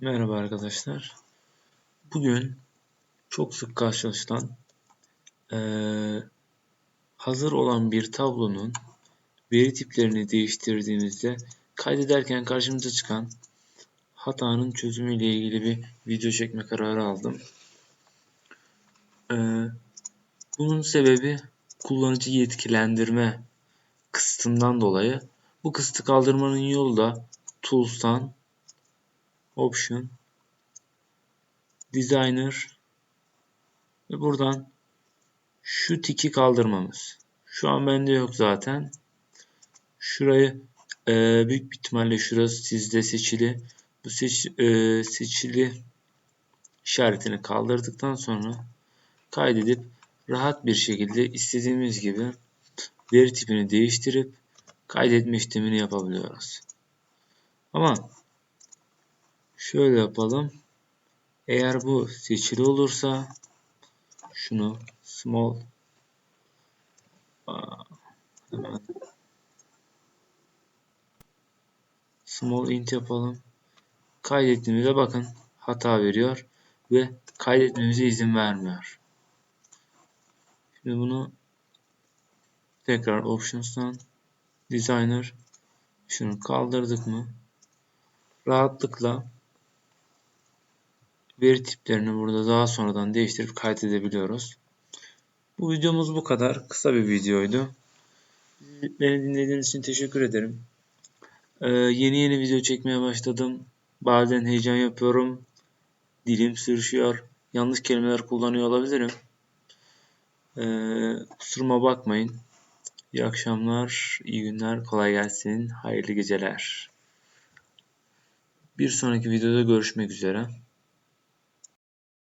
Merhaba arkadaşlar. Bugün çok sık karşılaşılan eee, hazır olan bir tablonun veri tiplerini değiştirdiğimizde kaydederken karşımıza çıkan hatanın çözümü ile ilgili bir video çekme kararı aldım. Eee, bunun sebebi kullanıcı yetkilendirme kısıtından dolayı. Bu kısıtı kaldırmanın yolu da Tools'tan Option Designer ve buradan şu tiki kaldırmamız. Şu an bende yok zaten. Şurayı e, büyük bir ihtimalle şurası sizde seçili. Bu seç, e, seçili işaretini kaldırdıktan sonra kaydedip rahat bir şekilde istediğimiz gibi veri tipini değiştirip kaydetme işlemini yapabiliyoruz. Ama şöyle yapalım. Eğer bu seçili olursa şunu small hemen small int yapalım. Kaydettiğimizde bakın hata veriyor ve kaydetmemize izin vermiyor. Şimdi bunu tekrar options'tan designer şunu kaldırdık mı rahatlıkla veri tiplerini burada daha sonradan değiştirip kaydedebiliyoruz. Bu videomuz bu kadar. Kısa bir videoydu. Beni dinlediğiniz için teşekkür ederim. Ee, yeni yeni video çekmeye başladım. Bazen heyecan yapıyorum. Dilim sürüşüyor. Yanlış kelimeler kullanıyor olabilirim. Ee, kusuruma bakmayın. İyi akşamlar, iyi günler, kolay gelsin, hayırlı geceler. Bir sonraki videoda görüşmek üzere.